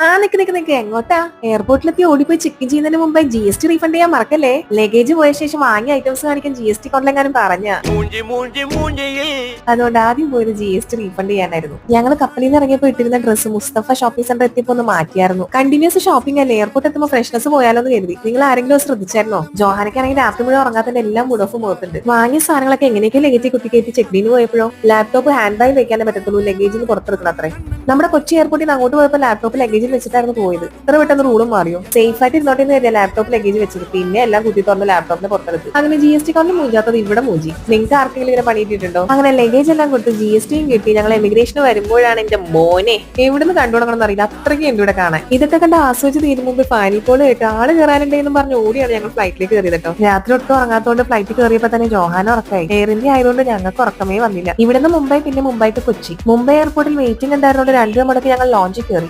ആ നിക്ക് നിക്ക് നിക്ക്. എങ്ങോട്ടാ? എയർപോർട്ടിലെത്തി ഓടിപ്പോയി ചെക്ക് ചെയ്യുന്നതിന് മുമ്പ് ജി എസ് ടി റീഫണ്ട് ചെയ്യാൻ മറക്കല്ലേ? ലഗേജ് പോയ ശേഷം വാങ്ങിയ ഐറ്റംസ് കാണിക്കാൻ ജി എസ് ടി കൊണ്ടെങ്ങാനും പറഞ്ഞ. അതുകൊണ്ട് ആദ്യം പോയത് ജി എസ് ടി റീഫണ്ട് ചെയ്യാനായിരുന്നു. ഞങ്ങൾ കപ്പലിൽ നിന്ന് ഇറങ്ങിയപ്പോൾ ഇട്ടിരുന്ന ഡ്രസ്സ് മുസ്തഫ ഷോപ്പിംഗ് സെന്റർ എത്തിയപ്പോ ഒന്ന് മാറ്റിയായിരുന്നു. കണ്ടിന്യൂസ് ഷോപ്പിംഗ് അല്ലേ? എയർപോർട്ട് എത്തുമ്പോൾ ഫ്രഷ്നസ് പോയാലോ എന്ന് കരുതി. നിങ്ങൾ ആരെങ്കിലും ശ്രദ്ധിച്ചായിരുന്നോ? ജോഹാനക്കാണെങ്കിൽ രാത്രി മുഴുവൻ ഉറങ്ങാത്തതിന്റെ എല്ലാം മൂഡ് ഓഫ് മുഖത്തുണ്ട് വാങ്ങിയ സാധനങ്ങളൊക്കെ എങ്ങനെയൊക്കെ ലഗേജ് കുത്തി കയറ്റി ചെക്കിന് പോയപ്പോഴോ? ലാപ്ടോപ്പ് ഹാൻഡ് ബാഗ് വെക്കാനേ പറ്റത്തുള്ളൂ. ലഗേജിന് പുറത്തെടുക്കണം അത്രേ. നമ്മുടെ കൊച്ചി എയർപോർട്ടിൽ നിന്ന് അങ്ങോട്ട് പോയപ്പോൾ ലാപ്ടോപ്പ് ലഗേജിൽ വെച്ചിട്ടായിരുന്നു പോയത്. ഇത്ര പെട്ടെന്ന് റൂളും മാറിയോ? സേഫ് ആയിട്ട് ഇരുന്നോട്ടെ എന്ന് ലാപ്ടോപ്പ് ലഗേജ് വെച്ചത് പിന്നെ എല്ലാം കുത്തി തുറന്ന് ലാപ്ടോപ്പിനെ പുറത്തെടുത്ത്. അങ്ങനെ ജി എസ് ടി കാർഡ് മൂഞ്ചാത്തത് ഇവിടെ മൂഞ്ചി. നിങ്ങൾക്ക് ആർക്കെങ്കിലും ഇങ്ങനെ പണിയിട്ടിട്ടുണ്ടോ അങ്ങനെ ലഗേജ് എല്ലാം കൊടുത്ത് ജി എസ് ടിയും കിട്ടി. ഞങ്ങൾ എമിഗ്രേഷന് വരുമ്പോഴാണ് എന്റെ മോനെ. എവിടുന്ന് കണ്ടുകൊടുക്കണം അറിയില്ല. അത്രയ്ക്ക് എന്റെ ഇവിടെ കാണാൻ. ഇതൊക്കെ കണ്ട് ആസ്വദിച്ച് തീരും മുമ്പ് ഫൈനൽ പോൾ കേട്ട് ആൾ കയറാനുണ്ടെന്ന് പറഞ്ഞ് ഓടിയാണ് ഞങ്ങൾ ഫ്ലൈറ്റിലേക്ക് കയറിയത് കേട്ടോ. രാത്രി ഒട്ടും ഉറങ്ങാത്തതുകൊണ്ട് ഫ്ലൈറ്റ് കയറിയപ്പോ തന്നെ ജോഹാന ഉറക്കായി. എയർ ഇന്ത്യ ആയതുകൊണ്ട് ഞങ്ങൾക്ക് ഉറക്കമേ വന്നില്ല. ഇവിടുന്ന് മുംബൈ പിന്നെ മുംബൈ ടു കൊച്ചി. മുംബൈ എയർപോർട്ടിൽ വെയിറ്റിംഗ് ഉണ്ടായിരുന്നോണ്ട് രണ്ടു മണിക്ക് ഞങ്ങൾ ലോഞ്ചിൽ കയറി